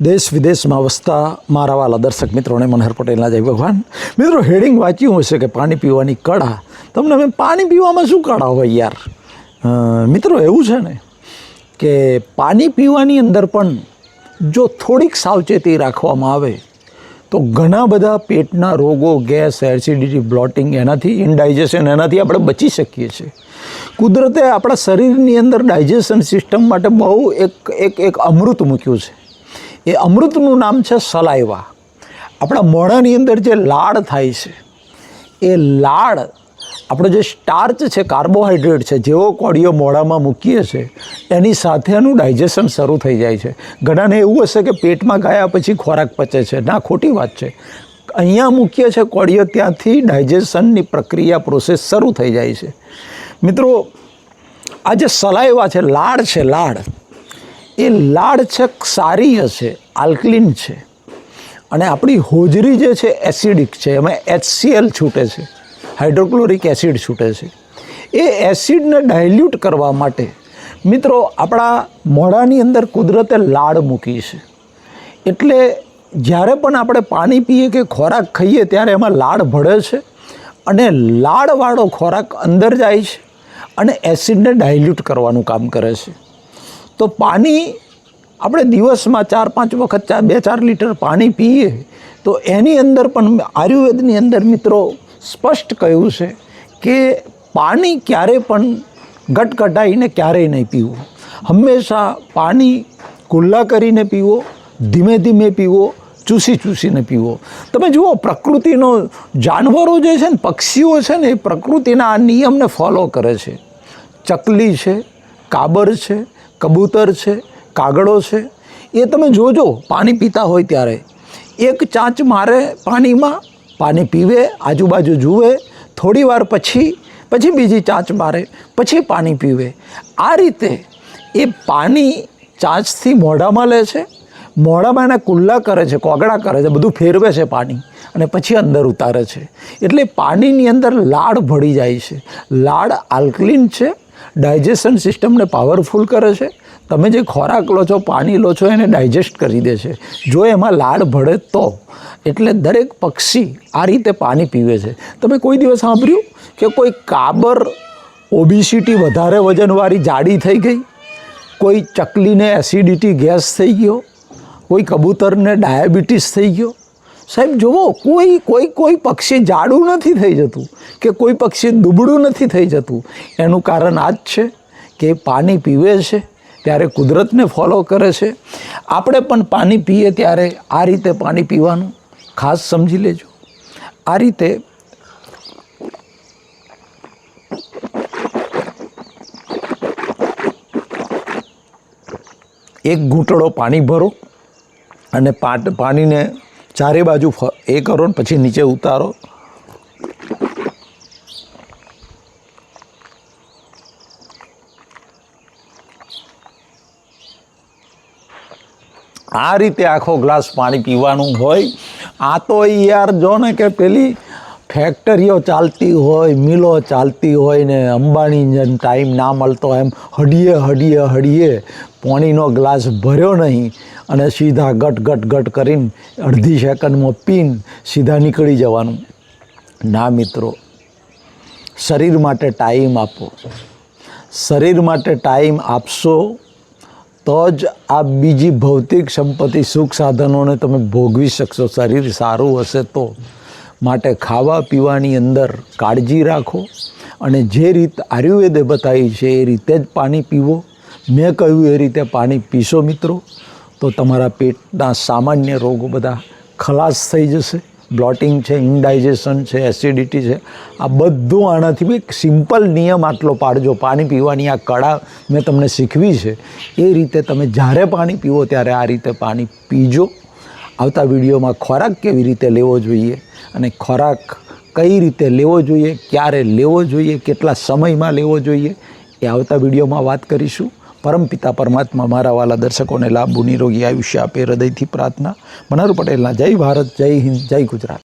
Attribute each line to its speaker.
Speaker 1: દેશ વિદેશમાં વસતા મારા વાલા દર્શક મિત્રોને મનહર પટેલના જય ભગવાન. મિત્રો હેડિંગ વાંચ્યું હશે કે પાણી પીવાની કળા. તમને હવે પાણી પીવામાં શું કળા હોય યાર? મિત્રો, એવું છે ને કે પાણી પીવાની અંદર પણ જો થોડીક સાવચેતી રાખવામાં આવે, તો ઘણા બધા પેટના રોગો, ગેસ એસિડિટી બ્લોટિંગ એનાથી ઇનડાઇજેશન એનાથી આપણે બચી શકીએ છીએ. કુદરતે આપણા શરીરની અંદર ડાયજેશન સિસ્ટમ માટે બહુ એક એક એક અમૃત મૂક્યું છે. એ અમૃતનું નામ છે સલાઈવા. આપણા મોઢાની અંદર જે લાળ થાય છે, એ લાળ આપણો જે સ્ટાર્ચ છે, કાર્બોહાઈડ્રેટ છે, જેવો કોળીઓ મોઢામાં મૂકીએ છીએ એની સાથેનું ડાયજેશન શરૂ થઈ જાય છે. ઘણાને એવું હશે કે પેટમાં ગયા પછી ખોરાક પચે છે. ના, ખોટી વાત છે. અહીંયા મૂકીએ છે કોળીઓ, ત્યાંથી ડાયજેશનની પ્રક્રિયા પ્રોસેસ શરૂ થઈ જાય છે. મિત્રો, આ જે સલાઈવા છે, લાળ છે, લાળ. એ લાળ છે ક્ષારીય છે આલ્કલિન છે. અને આપણી હોજરી જે છે, એસિડિક છે, એમાં એચસીએલ છૂટે છે, હાઇડ્રોક્લોરિક એસિડ છૂટે છે. એ એસિડને ડાયલ્યુટ કરવા માટે મિત્રો આપણા મોઢાની અંદર કુદરતે લાળ મૂકી છે. એટલે જ્યારે પણ આપણે પાણી પીએ કે ખોરાક ખાઈએ ત્યારે એમાં લાળ ભળે છે અને લાળવાળો ખોરાક અંદર જાય છે અને એસિડને ડાયલ્યુટ કરવાનું કામ કરે છે. તો પાણી આપણે દિવસમાં ચાર, પાંચ વખત ચાર બે, ચાર લીટર પાણી પીએ. તો એની અંદર પણ આયુર્વેદની અંદર મિત્રો સ્પષ્ટ કહ્યું છે કે પાણી ક્યારે પણ ગટગટાઈને ક્યારેય નહીં પીવું. હંમેશા પાણી કુલ્લા કરીને પીવો, ધીમે ધીમે પીવો, ચૂસી ચૂસીને પીવો. તમે જુઓ, પ્રકૃતિનો જાનવરો જે છે ને, પક્ષીઓ છે ને, એ પ્રકૃતિના આ નિયમને ફોલો કરે છે. ચકલી છે, કાબર છે કબૂતર છે કાગડો છે, એ તમે જોજો, પાણી પીતા હોય ત્યારે. એક ચાંચ મારે પાણીમાં, પાણી પીવે, આજુબાજુ જુએ, થોડી વાર પછી પછી બીજી ચાંચ મારે, પછી પાણી પીવે. આ રીતે એ પાણી ચાંચથી મોઢામાં લે છે, મોઢામાં એના કુલ્લા કરે છે, કોગળા કરે છે, બધું ફેરવે છે પાણી, અને પછી અંદર ઉતારે છે. એટલે પાણીની અંદર લાળ ભળી જાય છે. લાળ આલ્કલિન છે ડાયજેશન સિસ્ટમને પાવરફુલ કરે છે. તમે જે ખોરાક લો છો, પાણી લો છો, એને ડાયજેસ્ટ કરી દે છે. જો એમાં લાળ ભળે તો, એટલે દરેક પક્ષી આ રીતે પાણી પીવે છે. તમે કોઈ દિવસ સાંભળ્યું કે કોઈ કાબર ઓબિસિટી વધારે વજનવાળી જાડી થઈ ગઈ? કોઈ ચકલીને એસિડિટી ગેસ થઈ ગયો? કોઈ કબૂતરને ડાયાબિટીસ થઈ ગયો? સાહેબ, જુઓ, કોઈ કોઈ કોઈ પક્ષી જાડું નથી થઈ જતું કે કોઈ પક્ષી દુબળું નથી થઈ જતું. એનું કારણ આ જ છે કે પાણી પીવે છે, ત્યારે કુદરતને ફોલો કરે છે. આપણે પણ પાણી પીએ ત્યારે આ રીતે પાણી પીવાનું ખાસ સમજી લેજો. આ રીતે એક ઘૂંટડો પાણી ભરો અને પાટ, પાણીને ચારે બાજુ એ કરો ને પછી નીચે ઉતારો. આ રીતે આખો ગ્લાસ પાણી પીવાનું હોય. આ તો યાર જો ને કે પેલી ફેક્ટરીઓ ચાલતી હોય, મિલો ચાલતી હોય ને અંબાણી જેમ ટાઈમ ના મળતો એમ હડીએ હડીએ હડીએ પાણીનો ગ્લાસ ભર્યો નહીં અને સીધા ગટ ગટ ગટ કરીને અડધી સેકન્ડમાં પીન સીધા નીકળી જવાનું. ના મિત્રો, શરીર માટે ટાઈમ આપો. શરીર માટે ટાઈમ આપશો તો જ આ બીજી ભૌતિક સંપત્તિ સુખ સાધનોને તમે ભોગવી શકશો. શરીર સારું હશે તો. માટે ખાવા પીવાની અંદર કાળજી રાખો અને જે રીત આયુર્વેદે બતાવી છે એ રીતે જ પાણી પીવો. મેં કહ્યું એ રીતે પાણી પીશો મિત્રો, તો તમારા પેટના સામાન્ય રોગો બધા ખલાસ થઈ જશે. બ્લોટિંગ છે ઇન્ડાઇજેશન છે એસિડિટી છે, આ બધું આનાથી બી સિમ્પલ નિયમ આટલો પાડજો. પાણી પીવાની આ કળા મેં તમને શીખવી છે. એ રીતે તમે જ્યારે પાણી પીવો ત્યારે આ રીતે પાણી પીજો. આવતા વિડીયોમાં ખોરાક કેવી રીતે લેવો જોઈએ અને ખોરાક કઈ રીતે લેવો જોઈએ, ક્યારે લેવો જોઈએ, કેટલા સમયમાં લેવો જોઈએ એ આવતા વિડીયોમાં વાત કરીશું. પરમપિતા પરમાત્મા મારા વાલા દર્શકોને લાભ નિરોગી આયુષ્ય આપે હૃદયથી પ્રાર્થના. મનહર પટેલના જય ભારત, જય હિન્દ, જય ગુજરાત.